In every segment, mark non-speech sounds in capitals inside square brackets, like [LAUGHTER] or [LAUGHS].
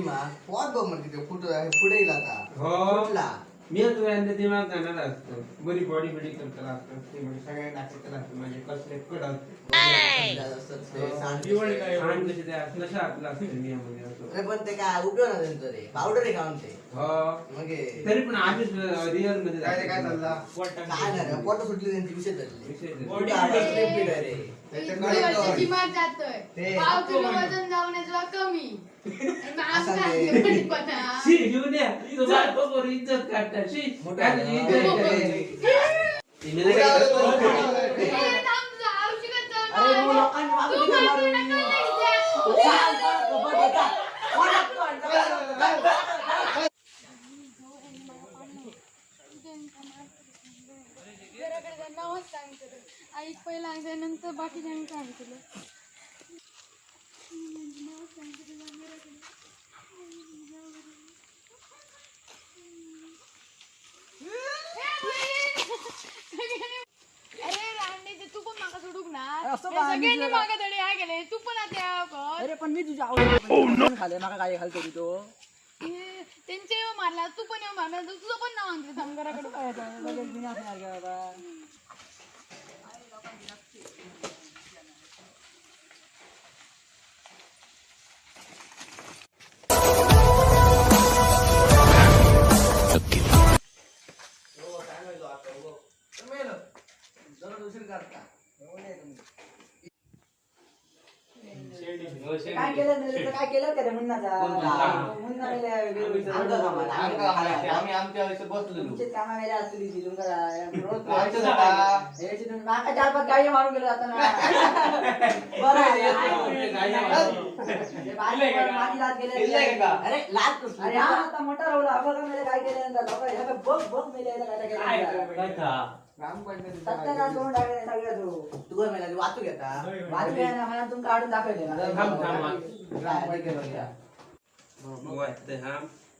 एका ना जिमा पोट बघ म्हणते ते फुट पुढे येईल आता हो फुटला मी आता यांना दिमाग जाणार असतो. बरी बॉडी बिडी करत असतो ते म्हणजे सगळ्यांना दाखवत असतो म्हणजे कसले कड असतो आणि कशी ते असं नशा आपला असतो अरे पण ते काय उपयोग ना त्यांचं रे पावडर आहे खाऊन ते हो. मग तरी पण आम्ही रिअलमध्ये काय रे, काय चालला? काय नाही रे पोट सुटली त्यांची विषय धरले. ते. रे. ते- जातोय. ते- पाव किलो वजन जाऊन कमी. [LAUGHS] ते- तू इज्जत काढता काय पहिला नंतर बाकीच्यांनी सांगितलं. नावच सांगितलं घराकडे अरे रांडेचे तू पण मागा सोडूक ना. असं का? मी सगळ्यांनी तुला- मागा धडे हा गेले. तू पण आता या कर. अरे पण मी तुझ्या आवडीने खाल्ले माका काय घालतो तू तो. हे त्यांचे येऊ मारला तू पण येऊ मारला तुझं पण नाव आणते थांब घराकडे लगेच का बाबा. आम्ही आमच्या वेळेस बसलेलो. कामा कामा. गाडी मारून गेलो आता ना. [LAUGHS] बरं आहे. हे बारीक पण माझी लाज गेली केलंय का? अरे कसली? अरे हा आता मोठा राहुला आपण का मेले काय केलं नंतर लोक ह्या काय बघ बघ मेले काय काय केलं काय वाचू घेता? काय ना मला तुमका काढून दाखवले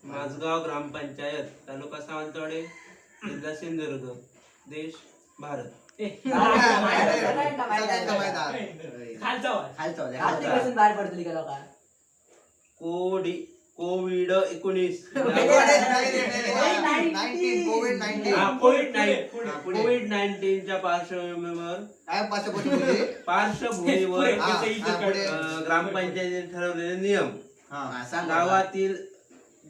हा माझगाव ग्रामपंचायत तालुका सावंतवाडी जिल्हा सिंधुदुर्ग देश भारत. खालचा बाहेर पडतील का लोक कोडी कोविड एकोणीस. हा, कोविड हा, नाईन पुढे. कोविड नाईन्टीनच्या पार्श्वभूमीवर? पार्श्वभूमीवर हा, हा, पुढे. अं, ग्रामपंचायतीने ठरवलेले नियम हा. गावातील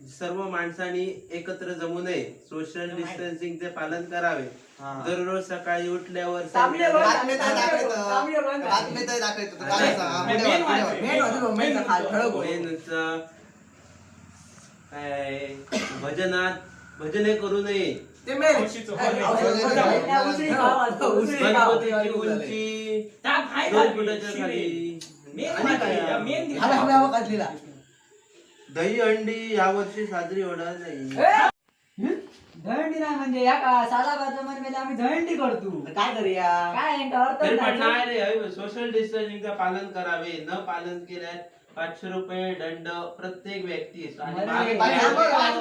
सर्व माणसांनी एकत्र जमू नये. सोशल डिस्टन्सिंगचे पालन करावे. दररोज सकाळी उठल्यावर? हा, मेन. मेन मेन भजनात भजने करू नये. मेन. गणपतीची उंची. दोन फुटाच्या खाली. दही अंडी यावर्षी साजरी होणार नाही. दहंडी नाही म्हणजे या का साधा बाजा मध्ये आम्ही दहंडी करतो. काय करूया? काय यांचा अर्थ तरी पण नाही. नाही रे सोशल डिस्टन्सिंगचं पालन करावे. न पालन केल्यास पाचशे रुपये दंड प्रत्येक व्यक्तीस आणि अरे, मागे पाच- काय- पाच- हा, पाच-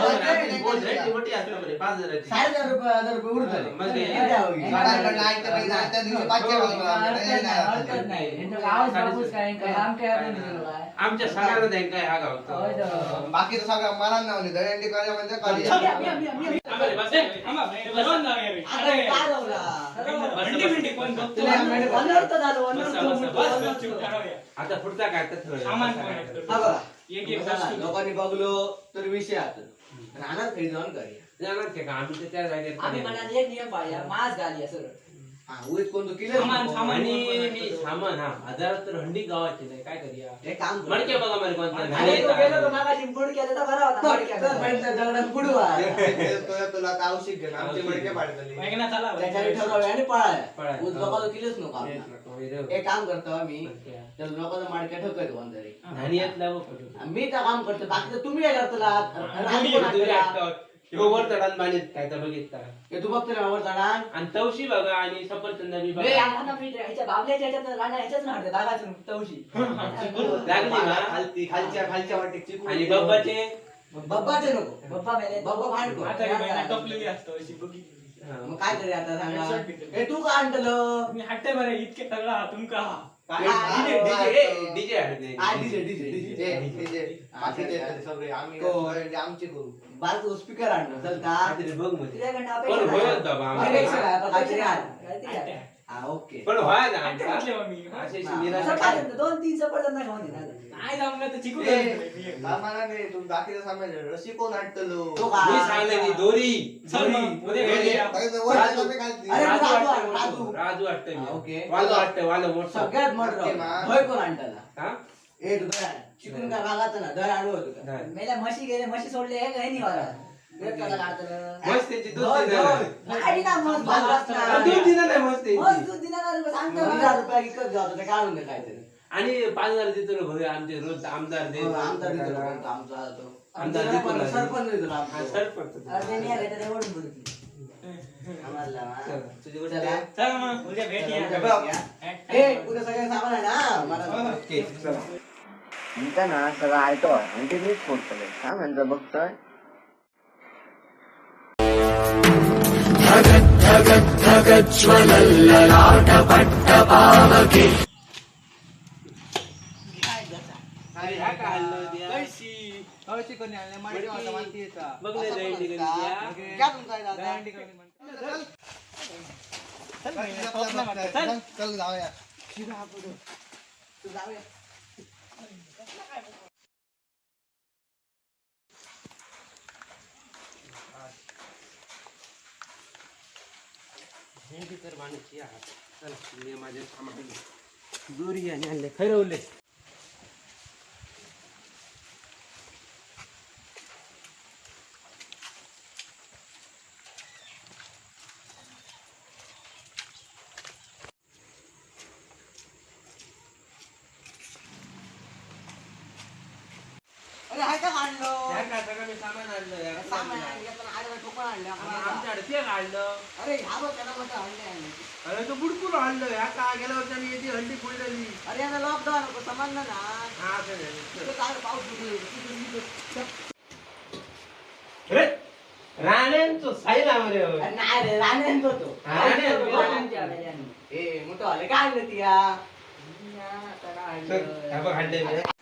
बरोबर, आपली बोल, रेट मोठी असते बरे, पाच हजाराची. साडे हजार रुपये हजार रुपये उरतले. मग हे- किती होईल? साधारण आयत्या वेळी आयत्या दिवशी पाचशे हो, वाजता आम्ही. अर्थ नाही, नाही, अर्थ नाही, नाही. नाही. यांचा गावच बापूस काय, काय आमच्या काय नाही. नाही सगळ्यांना द्या काय हा होय गावचा तर. बाकीचं सगळं मला नाव दहीहंडी करूया म्हणजे. एक एक चला, वस्तू. लोकांनी बघलो तर विषय आता राहणार खरी जाऊन करूया जाणार की का? आम्ही तर त्या जागेत आम्ही करूया. मनात एक नियम पाळूया. मास घालूया सरळ. हा सामान- सामान. आणि मी सामान हा हजारात तर हंडी गावाची नाही काय करूया हे काम करू. मडके बघा मला कोणता आणि घाले तो गेलो तो येतात. मागाशी बुड केला तर बरा होता तर- तर पहिलं दगडात पुढू आहे. तुला- आमचे. मडके पाडतले. हे. एक काम करतो मी. त्या मडक्या येतला बघ कुठं. मी त्या काम करतो बाकीचं तुम्ही काय तुझे actor. ह्यो वर चढान बाणीत काय तर बघितला हे तू बघतो ना वर चढान. आणि तवशी बघा आणि सफरचंद बी ए, बघा बाबल्याच्या ह्याच्यात राहण्या ह्याच्याच नाडते दागाचं तवशी. लागली ना? खालती खालच्या खालच्या वाटेची आणि बब्बाचे? बब्बाचे नको. बप्पा मेले. बाईला टपलेली असतं अशी बघितली. मग काय तरी आता सांगा. हे तू का आणलं तुम्ही हट्टे बरे इतके सगळा? हा, हा, हा. हा, करू. बाजू स्पीकर आणलं चल का बघमध्ये हा ओके पण व्हायला हट्टे आमचा. म्हटले मग मी अशी अशी हा. निराशा काय? सफरचंद, दोन तीन सफरचंद खाऊन. नाही ए, तू बाकीचं सामान. रशी कोण आणतलो तो का? मी सांगले ती दोरी चल दोरी. मग, उद्या दोरी. भेटूया. राजू. अरे, राजू राजू, वाटतंय राजू. मोठं. राजू वाटतंय हा, मी. ओके. वालं वाटतंय वालं मोठं सगळ्यात मोठं ओके, मा. होय कोण आणताला हा? ए. चिकून काय मागायचं ना दर होतो का. मेल्या म्हशी गेले म्हशी सोडले हे काही नाही वाला? मस्त त्यांची दूध दिलं. हा, दूध दिलं नाही मस्त त्यांची. हजार रुपये जातो ते काढून दे काहीतरी आणि पाच हजार देतो ना भरे आमचे रोज आमदार देतो. हो, आमचा देतो आमचा तो. आमचा देतो ना. सरपंच हा. सरपंच. आम्हाला, हा. चला, तुझी गोष्ट चला. आहे? चल मग उद्या भेटूया उद्या भेटूया. ए उद्या सगळे सामान आहे ना मला ओके, चला. म्हणता ना सगळं आयतो आणि ते मीच फोडतले काय म्हणतं बघतोय काय दादा? चल जाऊया तू जाऊया. भेंडी तर बांधायची आहे. चल, मी माझ्या कामाकडे दोरी आणि आणले खरवले का आणलं? त्या मी सामान आणलं या सामान आणलं, पण आडवं ठोकं आणलं. आणि आम्हाला. आमच्याकडे तेल आणलं. अरे ह्या बघ त्याला मोठं आणलं आहे. अरे तो बुडकुल आणलं. ह्या काय गेल्या वर्षाने याची हंडी फुललेली अरे आता लॉकडाऊन समजलं ना. हा असं काय पाऊस राण्यांचं होय. नाही रे राण्यांचा तो राण्यांचा तो. ए मोठं आलं काय आणलं ती या? चल, ह्या बघ. हा, या, या, या. मी आणलं, ह्या का आणल्या. तर मडक्या बाबा त्याने आणलं. बघा,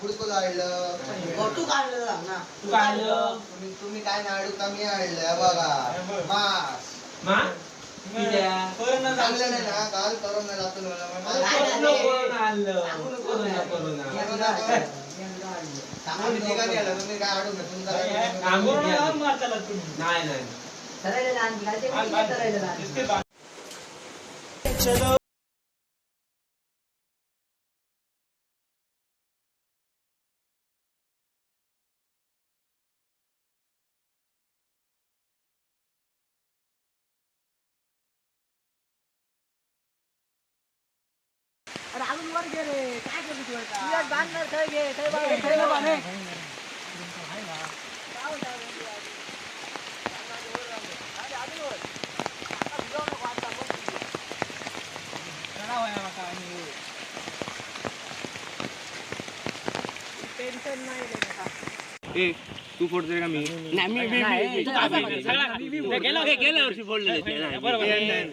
गुडकुल आणलं आणलं सांग ना तू आणलं? तुम्ही काय नाडू का मी आणलं बघा मास मा? चांगलं नाही ना काल करून जातो मला नाही, वर गे रे काय करतो तू आता? तू एक बांधणार थंय घे थंय बांध, थंय बांध.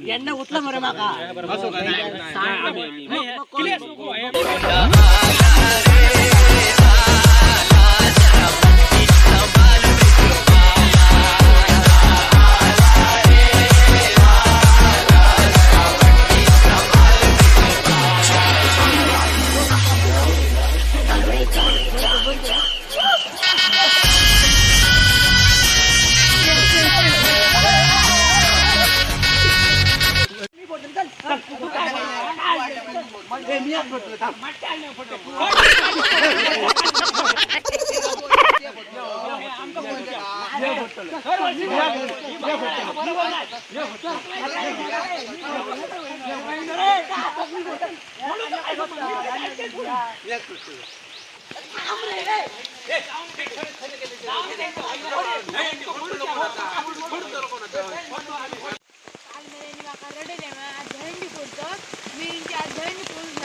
यांना उचला बरं माका काल मेरे माका रडे नाही मला आज दहंडी करतो मी इंची अर्धन पूर्ण